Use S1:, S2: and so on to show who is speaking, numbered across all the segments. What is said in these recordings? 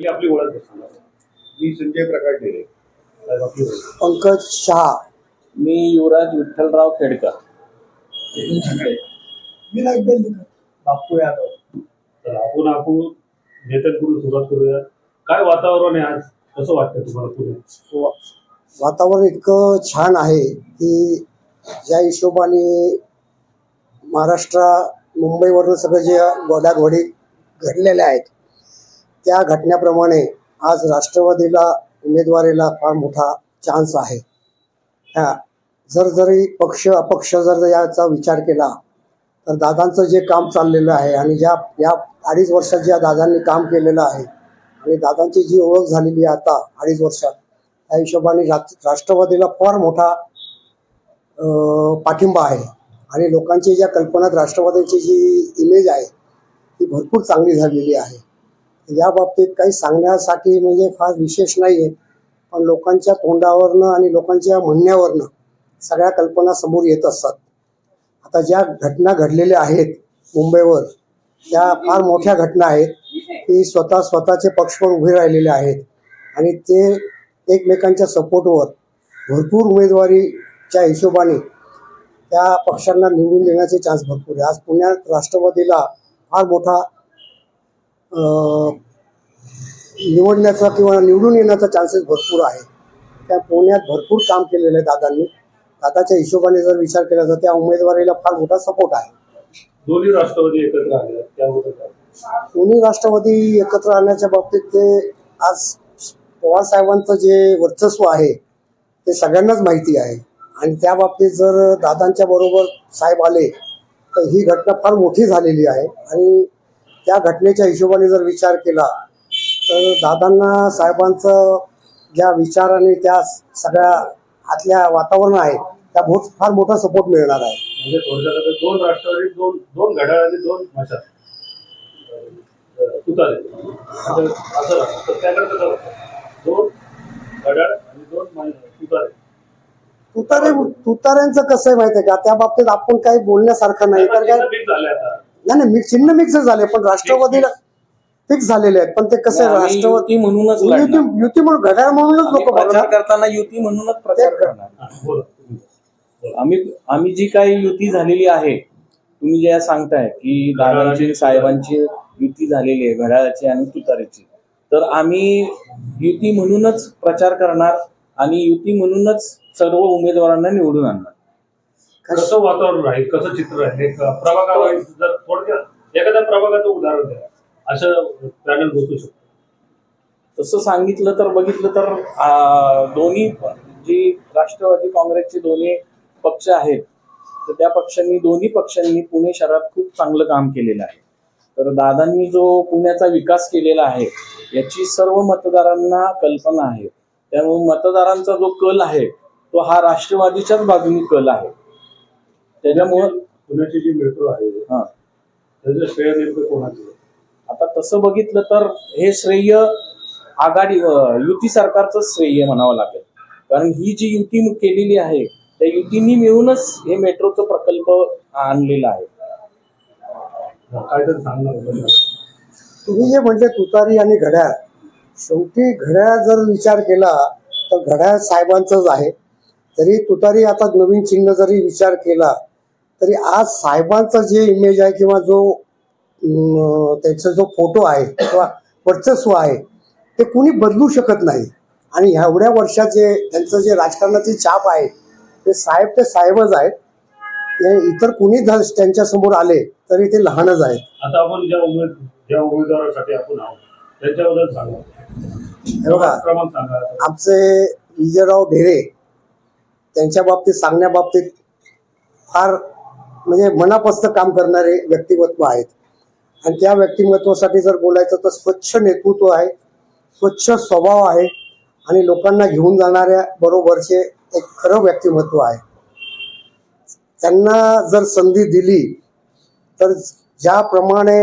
S1: ही आपली ओळख
S2: मी संजय प्रकाश ढेरे
S1: साहेब, आपली ओळख.
S3: पंकज शहा.
S4: मी युवराज विठ्ठलराव खेडकर.
S1: बापू यादव. तर आपण आपण नेत्यांकडून सुरुवात करूया. काय वातावरण आहे आज? कसं वाटतं तुम्हाला पुण्यात
S3: वा- वातावरण इतकं छान आहे की ज्या हिशोबाने महाराष्ट्र मुंबईवरून सगळं जे गोड्याघोडी घडलेल्या आहेत त्या घटनेप्रमाणे आज राष्ट्रवादीला उमेदवारीला फार मोठा चान्स आहे. ह्या जर जरी पक्ष अपक्ष जर याचा विचार केला तर दादांचं जे काम चाललेलं आहे आणि ज्या या अडीच वर्षात ज्या दादांनी काम केलेलं आहे आणि दादांची जी ओळख झालेली आहे आता अडीच वर्षात त्या हिशोबाने राष्ट्रवादीला फार मोठा पाठिंबा आहे. आणि लोकांची ज्या कल्पनात राष्ट्रवादीची जी इमेज आहे ती भरपूर चांगली झालेली आहे. या बाबतीत काही सांगण्यासाठी म्हणजे फार विशेष नाही आहे पण लोकांच्या तोंडावरनं आणि लोकांच्या म्हणण्यावरनं सगळ्या कल्पना समोर येत असतात. आता ज्या घटना घडलेल्या आहेत मुंबईवर त्या फार मोठ्या घटना आहेत. की स्वतः स्वतःचे पक्षवर उभे राहिलेले आहेत. आणि ते एकमेकांच्या सपोर्टवर भरपूर उमेदवारीच्या हिशोबाने त्या पक्षांना निवडून देण्याचे चान्स भरपूर आहे. आज पुण्यात राष्ट्रवादीला फार मोठा निवडण्याचा किंवा निवडून येण्याचा चान्सेस भरपूर आहे त्या पुण्यात भरपूर काम केलेलं आहे दादांनी. दादाच्या हिशोबाने जर विचार केला तर त्या उमेदवारीला फार मोठा सपोर्ट आहे.
S1: दोन्ही राष्ट्रवादी एकत्र आले?
S3: दोन्ही राष्ट्रवादी एकत्र आणण्याच्या बाबतीत ते आज पवार साहेबांचं जे वर्चस्व आहे ते सगळ्यांनाच माहिती आहे. आणि त्या बाबतीत जर दादांच्या बरोबर साहेब आले तर ही घटना फार मोठी झालेली आहे. आणि त्या घटनेच्या हिशोबाने जर विचार केला तर दादांना साहेबांचं ज्या विचार आणि त्या सगळ्या आतल्या वातावरण आहे त्या बहुत फार मोठा सपोर्ट मिळणार आहे.
S1: म्हणजे थोडक्यात दोन राष्ट्रवादी दोन दोन घड्याळ आणि दोन भाषा तुतारे असं राहतं. तर त्याकडे कसं वाटतं दोन घड्याळ आणि दोन मा- तुतारे
S3: तुतारे तुताऱ्यांचं कसं आहे माहिती आहे का? त्या बाबतीत आपण काही बोलण्यासारखं नाही. तर काय
S1: फिक्स झाले आता.
S3: नाही नाही मी चिन्ह मिक्स झाले पण राष्ट्रवादीला फिक्स झालेले आहेत. पण ते कसं राष्ट्रवादी
S4: म्हणूनच
S3: युती म्हणून घड्याळ म्हणूनच लोक
S4: प्रचार करताना युती म्हणूनच प्रचार करणार.
S1: हा,
S4: आम्ही आम्ही जी काही युती झालेली आहे तुम्ही जे सांगताय की दादांची साहेबांची युती झालेली आहे घड्याळाची आणि तुतारीची. तर आम्ही युती म्हणूनच प्रचार करणार आणि युती म्हणूनच सर्व उमेदवारांना निवडून आणणार.
S1: कसं वातावरण राहील कसं चित्र राहील एक प्रभागावाईज जर थोडक्यात एखाद्या प्रभागाचं उदाहरण द्या. असं पॅनल बसू शकतो.
S4: तसं सांगितलं तर बघितलं तर दोन्ही जी राष्ट्रवादी काँग्रेसचे दोन्ही पक्ष आहेत तर त्या पक्षांनी दोन्ही पक्षांनी पुणे शहरात खूप चांगलं काम केलेलं आहे. तर दादांनी जो पुण्याचा विकास केलेला आहे याची सर्व मतदारांना कल्पना आहे. त्यामुळे मतदारांचा जो कल आहे तो हा राष्ट्रवादीच्याच बाजूनी कल आहे. त्याच्यामुळं
S1: पुण्याची जी मेट्रो आहे
S4: हा.
S1: त्याचं श्रेय नेमकं कोणाचं?
S4: आता तसं बघितलं तर हे श्रेय आघाडी युती सरकारचं श्रेय म्हणावं लागेल कारण ही जी युती केलेली आहे त्या युतींनी मिळूनच हे मेट्रोचं प्रकल्प आणलेला आहे
S1: काय तरी सांगणार होतं.
S3: तुम्ही जे म्हणले तुतारी आणि घड्याळ शेवटी घड्याळ जर विचार केला तर घड्याळ साहेबांचंच आहे तरी तुतारी आता नवीन चिन्ह जरी विचार केला तरी आज साहेबांचं जे इमेज आहे किंवा जो त्यांचा जो फोटो आहे किंवा वर्चस्व आहे ते कुणी बदलू शकत नाही. आणि एवढ्या वर्षात जे त्यांचं जे राजकारणाची छाप आहे ते साहेब ते साहेबच आहेत. इतर कुणी जर त्यांच्यासमोर आले तरी ते लहानच आहेत.
S1: आता आपण ज्या उमेद ज्या उमेदवारासाठी आपण आहोत त्यांच्याबद्दल सांगा.
S3: हे बघा आमचे विजयराव ढेरे त्यांच्या बाबतीत सांगण्याबाबतीत फार म्हणजे मनापासून काम करणारे व्यक्तिमत्व आहेत. आणि त्या व्यक्तिमत्वासाठी जर बोलायचं तर स्वच्छ नेतृत्व आहे स्वच्छ स्वभाव आहे आणि लोकांना घेऊन जाणाऱ्या बरोबरचे एक खरं व्यक्तिमत्व आहे. त्यांना जर संधी दिली तर ज्याप्रमाणे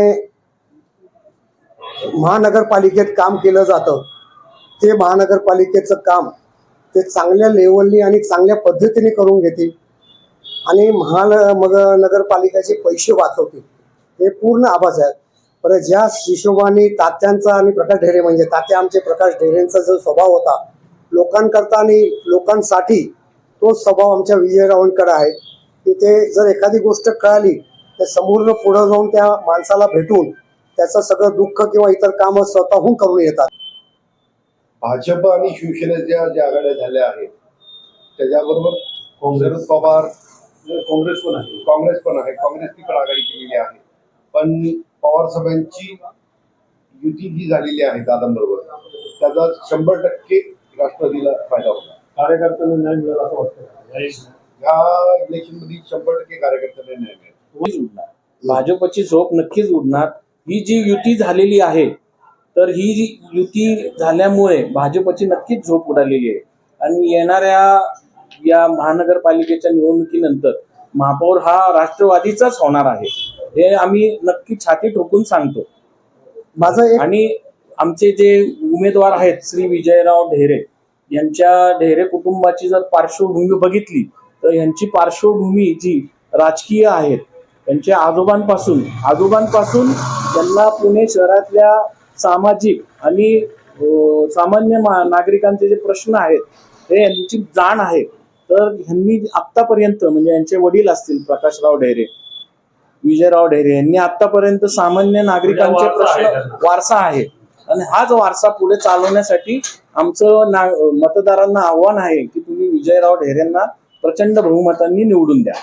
S3: महानगरपालिकेत काम केलं जातं ते महानगरपालिकेचं काम ते चांगल्या लेवलनी आणि चांगल्या पद्धतीने करून घेतील. आणि महान मग नगरपालिकेचे पैसे वाचवतील. हे पूर्ण आभास आहे. परत ज्या हिशोबाने तात्यांचा आणि प्रकाश ढेरे म्हणजे तात्या आमचे प्रकाश ढेरेंचा जो स्वभाव होता लोकांकरता आणि लोकांसाठी तोच स्वभाव आमच्या विजयरावांकडे आहे. की ते जर एखादी गोष्ट कळाली तर समोरनं पुढं जाऊन त्या माणसाला भेटून त्याचं सगळं दुःख किंवा इतर कामं स्वतःहून करून येतात.
S2: भाजप आणि शिवसेनेच्या ज्या आघाड्या झाल्या आहेत त्याच्याबरोबर शरद पवार
S1: काँग्रेस पण आहे.
S2: काँग्रेस पण आहे. काँग्रेसनी पण आघाडी केलेली आहे. पण पवार साहेबांची युती जी झालेली आहे दादांबरोबर त्याचा शंभर टक्के राष्ट्रवादीला फायदा होता.
S1: कार्यकर्त्यांना न्याय मिळाला असं वाटतं.
S2: ह्या इलेक्शनमध्ये शंभर टक्के कार्यकर्त्यांना न्याय मिळेल.
S4: भाजपची झोप नक्कीच उडणार. ही जी युती झालेली आहे तर ही जी युती झाल्यामुळे भाजपची नक्कीच झोप उडालेली आहे. आणि येणाऱ्या या महानगरपालिकेच्या निवडणुकीनंतर महापौर हा राष्ट्रवादीचाच होणार आहे. हे आम्ही नक्की छाती ठोकून सांगतो.
S3: माझं
S4: आणि आमचे जे उमेदवार आहेत श्री विजयराव ढेरे यांच्या ढेरे कुटुंबाची जर पार्श्वभूमी बघितली तर यांची पार्श्वभूमी जी राजकीय आहेत त्यांच्या आजोबांपासून आजोबांपासून त्यांना पुणे शहरातल्या सामाजिक आणि सामान्य नागरिकांचे जे प्रश्न आहेत हे यांची जाण आहे. तर ह्यांनी आत्तापर्यंत म्हणजे यांचे वडील असतील प्रकाशराव ढेरे विजयराव ढेरे यांनी आतापर्यंत सामान्य नागरिकांचे प्रश्न. वारसा आहे आणि हाच वारसा पुढे चालवण्यासाठी आमचं ना मतदारांना आव्हान आहे की तुम्ही विजयराव ढेरेंना प्रचंड बहुमतांनी निवडून द्या